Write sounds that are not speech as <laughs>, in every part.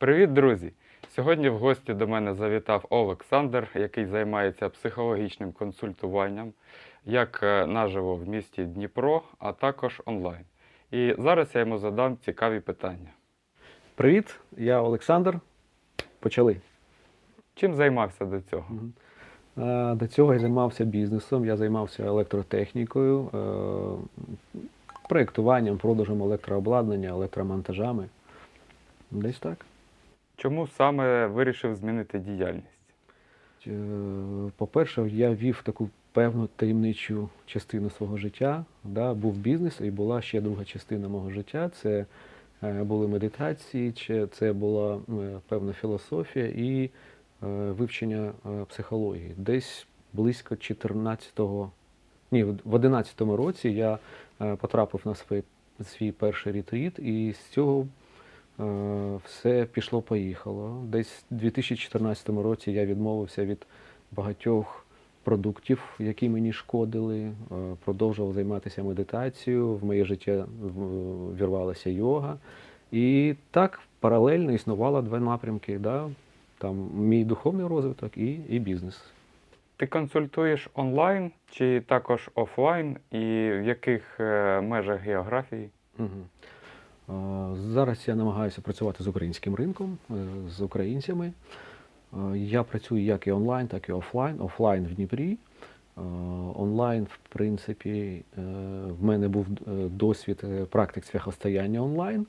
Привіт, друзі! Сьогодні в гості до мене завітав Олександр, який займається психологічним консультуванням як е, наживо в місті Дніпро, а також онлайн. І зараз я йому задам цікаві питання. Привіт, я Олександр. Почали. Чим займався до цього? Е, До цього я займався бізнесом, я займався електротехнікою, е, проєктуванням, продажем електрообладнання, електромонтажами. Десь так. Чому саме вирішив змінити діяльність? Е, По-перше, я вів таку певну таємничу частину свого життя. Да? Був бізнес і була ще друга частина мого життя. Це е, були медитації, це була е, певна філософія і вивчення психології. Десь близько 14-го, ні, в 11-му році я потрапив на свій, свій перший ретріт, і з цього все пішло-поїхало. Десь у 2014 році я відмовився від багатьох продуктів, які мені шкодили, е, продовжував займатися медитацією, в моє життя в- вірвалася йога. І так паралельно існувало два напрямки. Да? Там мій духовний розвиток і, і бізнес. Ти консультуєш онлайн чи також офлайн, і в яких е, межах географії? Угу. Зараз я намагаюся працювати з українським ринком, е, з українцями. Е, Я працюю як і онлайн, так і офлайн. Офлайн в Дніпрі. Е, Онлайн, в принципі, е, в мене був е, досвід е, практик цвяхостояння онлайн.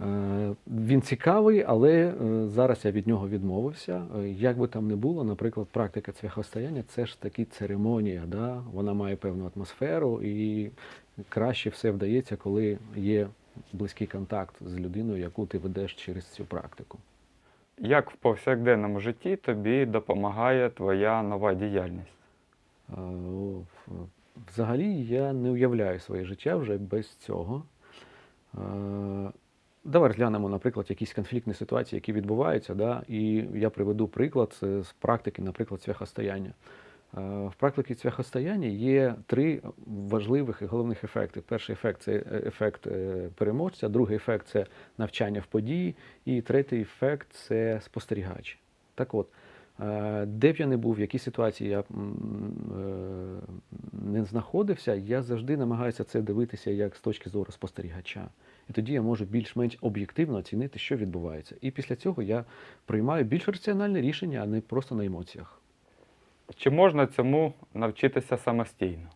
Е, Він цікавий, але е, зараз я від нього відмовився. Е, Як би там не було, наприклад, практика цвяхостояння це ж таки церемонія. Да? Вона має певну атмосферу і краще все вдається, коли є близький контакт з людиною, яку ти ведеш через цю практику. Як в повсякденному житті тобі допомагає твоя нова діяльність? Е, Взагалі я не уявляю своє життя вже без цього. Е, Давай розглянемо, наприклад, якісь конфліктні ситуації, які відбуваються, да? і я приведу приклад з практики, наприклад, цвяхостояння. Е, В практиці цвяхостояння є три важливих і головних ефекти. Перший ефект це е, ефект е, переможця, другий ефект це навчання в події, і третій ефект це спостерігач. Так от, де б я не був, в якій ситуації я не знаходився, я завжди намагаюся це дивитися як з точки зору спостерігача. І тоді я можу більш-менш об'єктивно оцінити, що відбувається. І після цього я приймаю більш раціональне рішення, а не просто на емоціях. Чи можна цьому навчитися самостійно?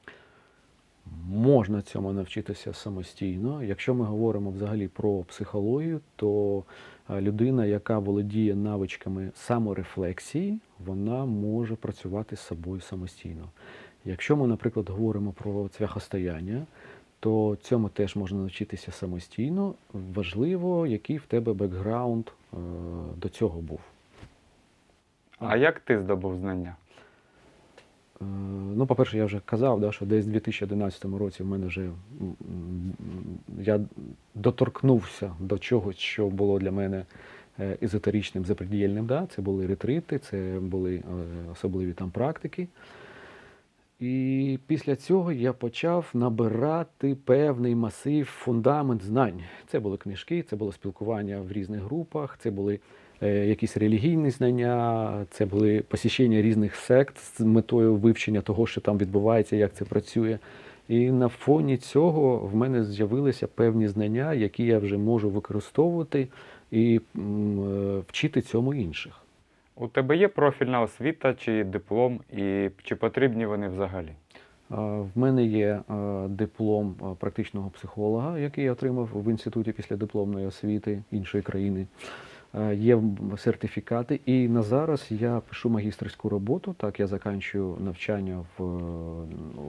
Можна цьому навчитися самостійно. Якщо ми говоримо взагалі про психологію, то е, людина, яка володіє навичками саморефлексії, вона може працювати з собою самостійно. Якщо ми, наприклад, говоримо про цвяхостояння, то цьому теж можна навчитися самостійно. Важливо, який в тебе бекграунд е, до цього був. А як ти здобув знання? Е, Ну, по-перше, я вже казав, да, що десь в 2011 році в мене вже я доторкнувся до чогось, що було для мене е, езотеричним, запредіельним. Да? Це були ретрити, це були е, особливі там практики. І після цього я почав набирати певний масив, фундамент знань. Це були книжки, це було спілкування в різних групах, це були якісь релігійні знання, це були посіщення різних сект з метою вивчення того, що там відбувається, як це працює. І на фоні цього в мене з'явилися певні знання, які я вже можу використовувати і е, вчити цьому інших. У тебе є профільна освіта чи диплом, і чи потрібні вони взагалі? Е, В мене є е, диплом е, практичного психолога, який я отримав в інституті після дипломної освіти іншої країни. Е, Є сертифікати, і на зараз я пишу магістерську роботу. Так, я заканчую навчання в е,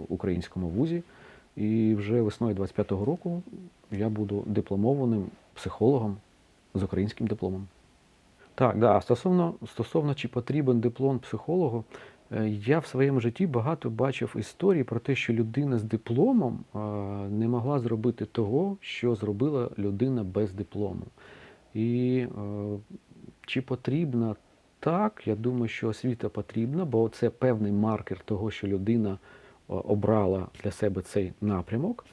українському вузі, і вже весною 25-го року я буду дипломованим психологом з українським дипломом. Так, да. Стосовно, стосовно чи потрібен диплом психологу, е, я в своєму житті багато бачив історій про те, що людина з дипломом не могла зробити того, що зробила людина без диплому. І е, чи потрібна так, я думаю, що освіта потрібна, бо це певний маркер того, що людина е, обрала для себе цей напрямок.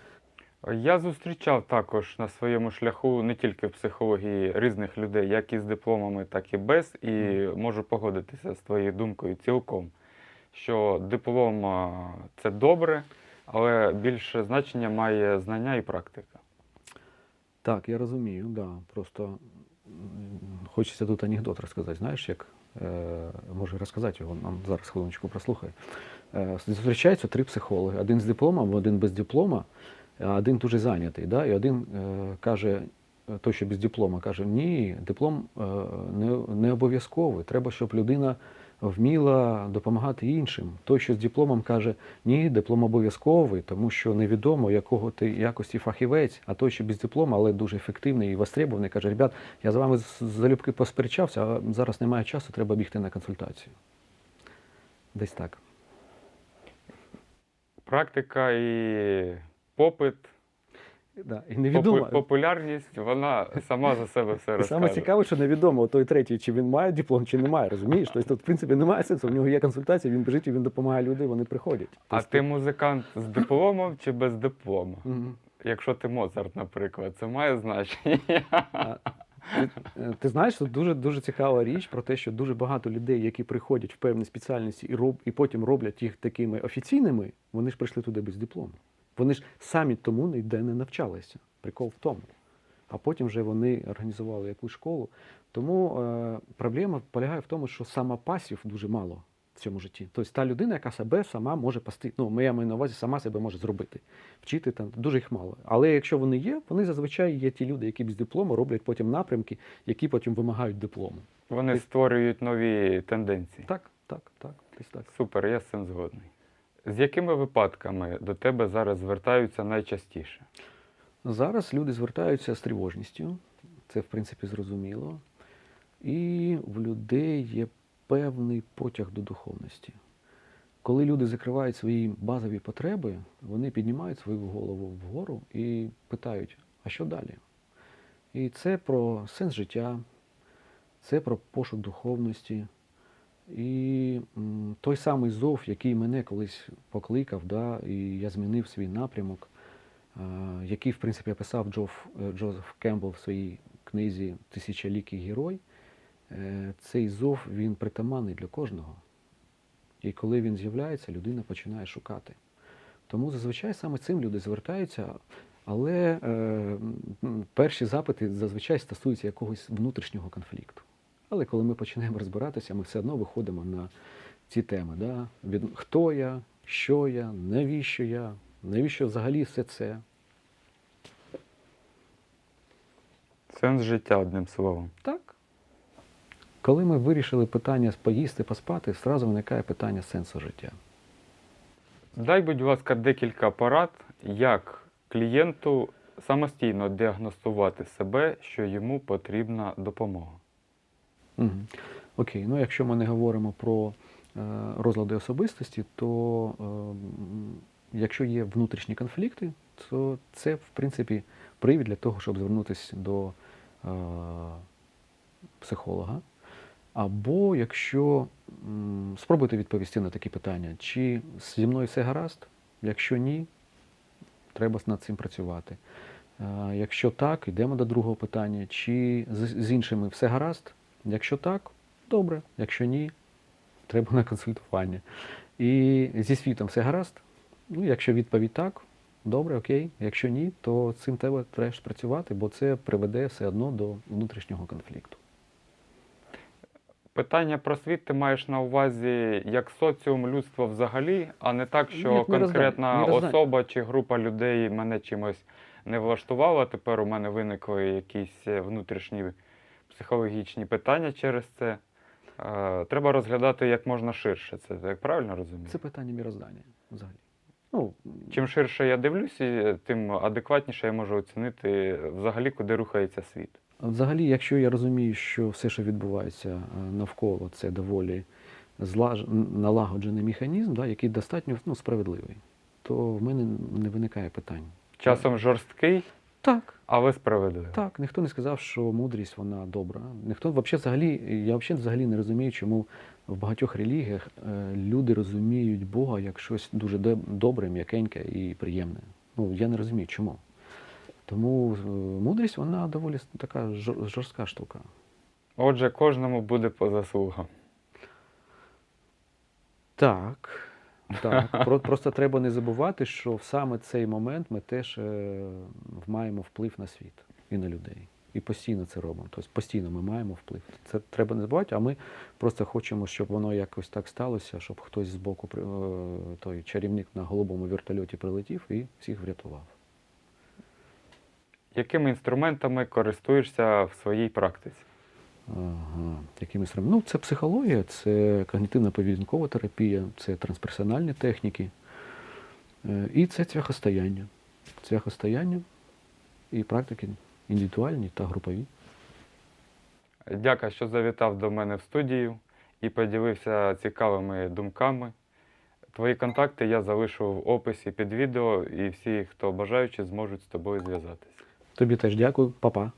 Я зустрічав також на своєму шляху не тільки в психології різних людей, як із дипломами, так і без. І можу погодитися з твоєю думкою цілком, що диплом це добре, але більше значення має знання і практика. Так, я розумію, да. Просто хочеться тут анекдот розказати. Знаєш, як е, може розказати його, нам зараз хвилиночку прослухай. Е, зустрічаються три психологи: один з дипломом, один без диплома, а один дуже зайнятий. Да? І один е, каже, е, той, що без диплома, каже: ні, диплом е, не, не обов'язковий. Треба, щоб людина вміла допомагати іншим. Той, що з дипломом каже, ні, диплом обов'язковий, тому що невідомо, якого ти якості фахівець, а той, що без диплома, але дуже ефективний і востребований, каже, ребят, я з вами залюбки посперечався, а зараз немає часу, треба бігти на консультацію. Десь так. Практика і попит, Да. І попу- популярність, вона сама за себе все І розкаже. Саме цікаве, що невідомо той третій, чи він має диплом, чи не має, розумієш? Тобто тут, в принципі, немає сенсу. В нього є консультація, він біжить і він допомагає людей, вони приходять. А Тобто, ти музикант з дипломом чи без диплома? Мгм. Якщо ти Моцарт, наприклад, це має значення. Ти, е, ти знаєш, тут дуже дуже цікава річ про те, що дуже багато людей, які приходять в певні спеціальності і роб, і потім роблять їх такими офіційними, вони ж прийшли туди без диплому. Вони ж самі тому ніде не навчалися. Прикол в тому. А потім вже вони організували якусь школу. Тому е, проблема полягає в тому, що самопасів дуже мало в цьому житті. Тобто та людина, яка себе сама може пасти, ну я маю на увазі, сама себе може зробити. Вчити там дуже їх мало. Але якщо вони є, вони зазвичай є ті люди, які без диплому роблять потім напрямки, які потім вимагають диплому. Вони створюють нові тенденції. Так, так, так, десь так. Супер, я з цим згодний. З якими випадками до тебе зараз звертаються найчастіше? Зараз люди звертаються з тривожністю, це в принципі зрозуміло. І в людей є певний потяг до духовності. Коли люди закривають свої базові потреби, вони піднімають свою голову вгору і питають, а що далі? І це про сенс життя, це про пошук духовності. І той самий зов, який мене колись покликав, да, і я змінив свій напрямок, який, в принципі, описав Джоф, е, Джозеф Кембл в своїй книзі Тисячолікий герой, е, цей зов він притаманний для кожного. І коли він з'являється, людина починає шукати. Тому зазвичай саме цим люди звертаються, але е, перші запити зазвичай стосуються якогось внутрішнього конфлікту. Але коли ми починаємо розбиратися, ми все одно виходимо на ці теми. Да? Від хто я, що я, навіщо я, навіщо взагалі все це. Сенс життя, одним словом. Так. Коли ми вирішили питання поїсти, поспати, зразу виникає питання сенсу життя. Дай, будь ласка, декілька порад, як клієнту самостійно діагностувати себе, що йому потрібна допомога. Угу. Окей, ну якщо ми не говоримо про е, розлади особистості, то е, якщо є внутрішні конфлікти, то це, в принципі, привід для того, щоб звернутися до е, психолога. Або якщо м, спробуйте відповісти на такі питання, чи зі мною все гаразд? Якщо ні, треба над цим працювати. Е, Якщо так, йдемо до другого питання, чи з, з іншими все гаразд? Якщо так, добре. Якщо ні, треба на консультування. І зі світом все гаразд. Ну, якщо відповідь так, добре, окей. Якщо ні, то з цим треба теж працювати, бо це приведе все одно до внутрішнього конфлікту. Питання про світ ти маєш на увазі як соціум людства взагалі, а не так, що Ні, міроздання, конкретна міроздання. особа чи група людей мене чимось не влаштувала. Тепер у мене виникли якісь е, внутрішні психологічні питання через це. Е, Треба розглядати як можна ширше. Це як правильно розумію? Це питання міроздання взагалі. Ну, Чим ширше я дивлюся, тим адекватніше я можу оцінити взагалі, куди рухається світ. Взагалі, якщо я розумію, що все, що відбувається е, навколо, це доволі злаж... налагоджений механізм, да, який достатньо ну, справедливий, то в мене не виникає питань. Часом жорсткий, Так, але справедливий. так, ніхто не сказав, що мудрість вона добра. Ніхто вообще взагалі, я взагалі, взагалі не розумію, чому в багатьох релігіях е, люди розуміють Бога як щось дуже добре, м'якеньке і приємне. Ну, я не розумію, чому. Тому е, мудрість вона доволі така жор- жорстка штука. Отже, кожному буде по заслугам. Так. Так. <laughs> Про- Просто треба не забувати, що в саме цей момент ми теж е, маємо вплив на світ і на людей. І постійно це робимо. Тобто постійно ми маємо вплив. Це треба не забувати, а ми просто хочемо, щоб воно якось так сталося, щоб хтось з боку е, той чарівник на голубому вертольоті прилетів і всіх врятував. Якими інструментами користуєшся в своїй практиці? Ага. Якими Ну, це психологія, це когнітивно-поведінкова терапія, це трансперсональні техніки. Е, І це цвяхостояння. Цвяхостояння і практики індивідуальні та групові. Дякую, що завітав до мене в студію і поділився цікавими думками. Твої контакти я залишу в описі під відео, і всі, хто бажаючи, зможуть з тобою зв'язатися. Тобі теж дякую, Па-па.